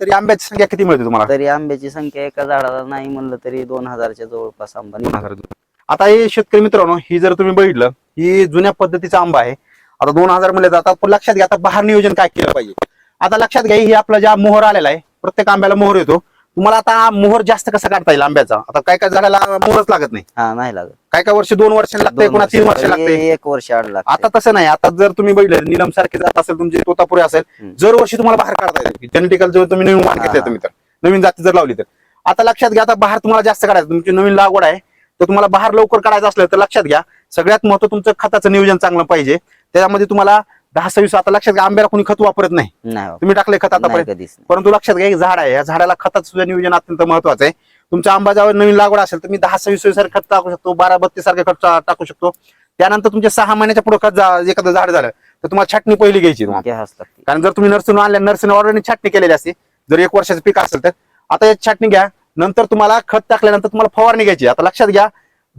तरी आंब्याची संख्या किती मिळते तुम्हाला तरी आंब्याची संख्या एका झाडाला नाही म्हणलं तरी दोन हजारच्या जवळपास आंबा दोन निघतो. हजार. आता हे शेतकरी मित्रांनो ही जर तुम्ही बघितलं ही जुन्या पद्धतीचा आंबा आहे आता दोन हजार म्हणले आता पण लक्षात घ्या आता बहार नियोजन काय केलं पाहिजे आता लक्षात घ्या ही आपला ज्या मोहर आलेला आहे प्रत्येक आंब्याला मोहर येतो तुम्हाला आता मोहर जास्त कसा काढता येईल आंब्याचा? आता काय काय झाडाला मोहरच लागत नाही. हा नाही लागत. काय काय वर्ष दोन वर्ष लागते कोणा तीन वर्ष- लागते एक वर्ष आड लागते आता तसं नाही. आता जर तुम्ही बघितलं निलम सारखे जात असेल तुमचे तोतापुरे असेल. जर वर्षी तुम्हाला बाहेर काढता येईल. जेनेटिकल जर तुम्ही नवीन हा, घेतले. तुम्ही तर. नवीन जाती जर लावली तर. आता लक्षात घ्या आता बाहेर तुम्हाला जास्त काढायचं. तुमची नवीन लागवड आहे तर तुम्हाला बाहेर लवकर काढायचं असलं तर लक्षात घ्या. सगळ्यात महत्त्व तुमचं खताचं नियोजन चांगलं पाहिजे. त्याच्यामध्ये तुम्हाला दहा सव्वीस आता लक्षात घ्या आंब्याला कोणी खत वापरत नाही. नाही. तुम्ही टाकले खत आतापर्यंत कधीच. परंतु लक्षात घ्या एक झाड आहे. या झाडाला खताचं सुद्धा नियोजन अत्यंत महत्वाचं आहे. तुमच्या आंबा जेव्हा नवीन लागवड असेल तर मी दहा सव्वीस सारखं खत टाकू शकतो बारा बत्तीस सारखं खत टा- टाकू शकतो. त्यानंतर तुमच्या सहा महिन्याच्या पुढे खत जा- एखादं झाड झालं तर तुम्हाला छाटणी पहिली घ्यायची तुम्हाला. घ्यावंच लागते. कारण जर तुम्ही नर्सरी आणल्या नर्सरी ऑलरेडी छाटणी केलेली असते जर एक वर्षाचं पीक असेल तर. आता एक छाटणी घ्या नंतर तुम्हाला खत टाकल्यानंतर तुम्हाला फवारणी घ्यायची. आता लक्षात घ्या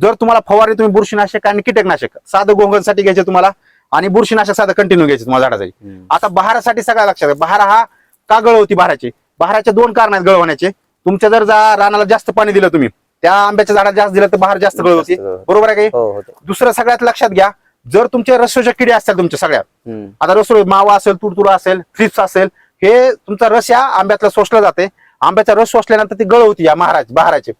जर तुम्हाला फवारणी तुम्ही बुरशीनाशक आणि कीटकनाशक साधं गोंगलसाठी घ्यायचे तुम्हाला आणि बुरशीनाशक साधं कंटिन्यू घ्यायचे तुम्हाला झाडासाठी. हम्म. आता बहारासाठी सगळ्या लक्षात घ्या. बहार हा का गळ होती बहाराची? बहाराचे दोन कारण आहेत गळ होण्याचे. तुमच्या जर जा- रानाला जास्त पाणी दिलं तुम्ही त्या आंब्याच्या झाडाला जास्त दिलं तर बहार जास्त गळ होती. बरोबर आहे काही हो दुसरं सगळ्यात लक्षात घ्या जर तुमचे रसोच्या किडे असतील तुमच्या सगळ्या हम्म. आता रसोई मावा असेल तुडतुडा असेल थ्रिप्स असेल हे तुमचा रस या आंब्यातला शोषला जाते. आंब्याचा रस शोषल्यानंतर ती गळ होती या महाराज बहाराची.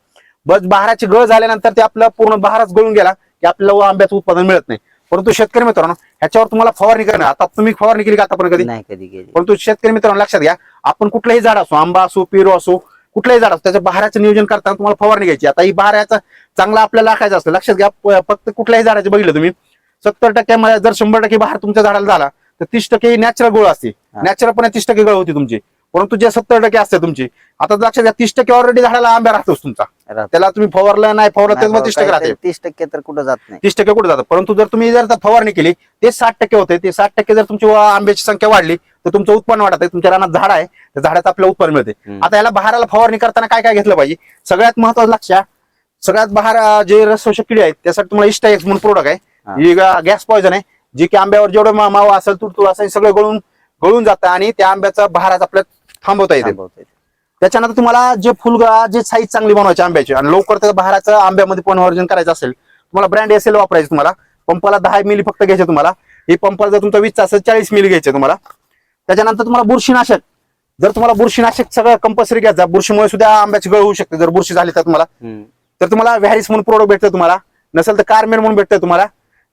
बस बहाराची गळ झाल्यानंतर ते आपलं पूर्ण बहारच गळून गेला की आपल्याला आंब्याचं उत्पादन मिळत नाही. परंतु शेतकरी मित्रांनो ह्याच्यावर तुम्हाला फवारणी करणं आता तुम्ही फवारणी केली का आतापर्यंत कधी? नाही कधी गेली परंतु शेतकरी मित्रांनो लक्षात घ्या आपण कुठलंही झाड असो आंबा असो पेरू असो कुठलंही झाड असो त्याच्या बहाराचं नियोजन करताना तुम्हाला फवारणी घ्यायची. आता ही बहाराचा चांगला आपल्याला राखायचा असतं. लक्षात घ्या फक्त कुठल्याही झाडाचे बघितलं तुम्ही सत्तर टक्क्यामध्ये जर शंभर टक्के बहार तुमच्या झाडाला झाला तर तीस टक्के नॅचरल गोळ असते. नॅचरलपणे तीस टक्के गळ होती तुमची. परंतु जे सत्तर टक्के असते तुमची आता लक्षात घ्या तीस टक्के ऑलरेडी झाडाला आंब्या राहतोच तुमचा. त्याला तुम्ही फवारलं नाही फवारलं बाबा, तीस टक्के राहते. तीस टक्के तर कुठं जात नाही. तीस टक्के कुठे जातं? परंतु जर तुम्ही जर फवारणी केली ते साठ टक्के होते ते साठ टक्के जर तुमची आंब्याची संख्या वाढली तर तुमचं उत्पन्न वाढत आहे तुमच्या रानात झाड आहे त्या झाडात आपलं उत्पन्न मिळते. आता याला बहाराला फवारणी करताना काय काय घेतलं पाहिजे? सगळ्यात महत्वाचं लक्ष आहे, सगळ्यात बहार जे रसशोषक किडे आहेत त्यासाठी तुम्हाला इष्टा एक्स म्हणून प्रोडक्ट आहे. गॅस पॉइझन आहे जे की आंब्यावर जेवढं मावा असेल तुडतुड असेल सगळं गळून गळून जातं आणि त्या आंब्याचा बहाराचा आपल्याला थांबवता येते. थांबवता येते. त्याच्यानंतर तुम्हाला जे फुलगा जे साईज चांगली बनवायची आंब्याची आणि लवकर त्या बहाराचं आंब्यामध्ये पनवर्जन करायचं असेल तुम्हाला ब्रँड एस एल वापरायचं तुम्हाला. पंपाला दहा मिली फक्त घ्यायचे तुम्हाला. हे पंपाला जर तुमचा वीसचा असेल चाळीस मिली घ्यायचे तुम्हाला. त्याच्यानंतर तुम्हाला बुरशीनाशक. जर तुम्हाला बुरशीनाशक सगळं कंपल्सरी घ्यायचं बुरशीमुळे सुद्धा आंब्याची गळ होऊ शकते. जर बुरशी झाली तर तुम्हाला. हम्म. तर तुम्हाला व्हॅरिस म्हणून प्रोडक्ट भेटतं तुम्हाला. नसेल तर कारमेन म्हणून भेटतं तुम्हाला.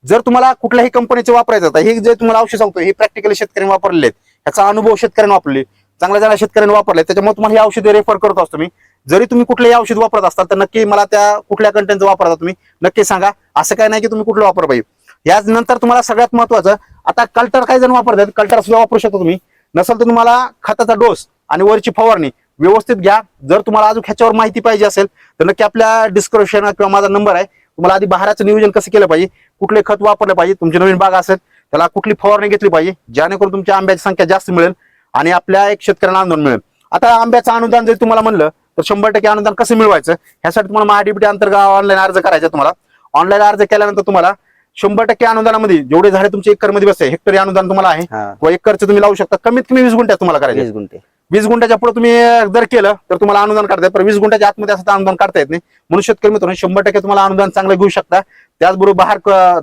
जर तुम्हाला कुठल्याही कंपनीचे वापरायचं हे जे तुम्हाला औषध सांगतो हे प्रॅक्टिकली शेतकऱ्यांनी वापरलेले आहेत. ह्याचा अनुभव शेतकऱ्यांनी वापरले चांगल्या चांगल्या शेतकऱ्यांनी वापरले त्याच्यामुळे तुम्हाला हे औषध रेफर करत असतो मी. जरी तुम्ही कुठलेही औषध वापरत असताल तर नक्की मला त्या कुठल्या कंटेंटचं वापरता तुम्ही नक्की सांगा. असं काय नाही की तुम्ही कुठलं वापर पाहिजे. याच नंतर तुम्हाला सगळ्यात महत्वाचं आता कल्टर काही जण वापरतात कल्टर सुद्धा वापरू शकता तुम्ही. नसेल तर तुम्हाला खताचा डोस आणि वरची फवारणी व्यवस्थित घ्या. जर तुम्हाला अजून ह्याच्यावर माहिती पाहिजे असेल तर नक्की आपल्या डिस्क्रिप्शन किंवा माझा नंबर आहे. तुम्हाला आधी बहाराचं नियोजन कसं केलं पाहिजे कुठले खत वापरलं पाहिजे तुमची नवीन बाग असेल त्याला कुठली फवारणी घेतली पाहिजे जेणेकरून तुमच्या आंब्याची संख्या जास्त मिळेल. आणि आपल्या एक शेतकऱ्यांना अनुदान मिळेल. आता आंब्याचं अनुदान जर तुम्हाला म्हणलं तर शंभर टक्के अनुदान कसं मिळवायचं? ह्यासाठी तुम्हाला महाडीबीटी अंतर्गत ऑनलाईन अर्ज करायचा तुम्हाला. ऑनलाईन अर्ज केल्यानंतर तुम्हाला शंभर टक्के अनुदानामध्ये जेवढे झाडे तुमचे एकरमध्ये बसते हेक्टरी अनुदान तुम्हाला आहे. व एकरचं तुम्ही लावू शकता. कमीत कमी वीस गुंठ्यात तुम्हाला करायचं वीस गुंठे. वीस गुंठ्याच्या पुढे तुम्ही जर केलं तर तुम्हाला अनुदान काढता येईल. पण वीस गुंठ्याच्या आतमध्ये असं अनुदान काढता येत नाही. म्हणून शेतकरी मित्रांनो शंभर टक्के तुम्हाला अनुदान चांगलं घेऊ शकता. त्याचबरोबर बाहेर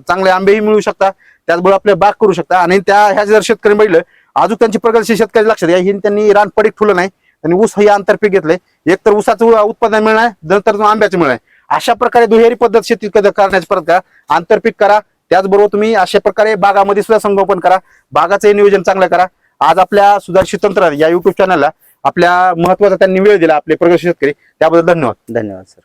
चांगले आंबेही मिळू शकता. त्याचबरोबर आपले बाग करू शकता. आणि त्या ह्या जर शेतकरी बघितलं अजून त्यांची प्रगतीशील शेतकरी लक्षात घ्या हे त्यांनी रान पडीक ठुलं नाही. आणि ऊस हे आंतरपीक घेतलंय. एक तर ऊसाचं उत्पादन मिळणार नंतर आंब्याचं मिळणार अशा प्रकारे दुहेरी पद्धत शेती करण्याची परत करा. आंतरपीक करा. त्याचबरोबर तुम्ही अशा प्रकारे बागामध्ये सुद्धा संगोपन करा. बागाचं नियोजन चांगलं करा. आज आपल्या सुधारित तंत्र या युट्यूब चॅनलला आपल्या महत्त्वाचा त्यांनी वेळ दिला आपले प्रगत शेतकरी. त्याबद्दल धन्यवाद. धन्यवाद सर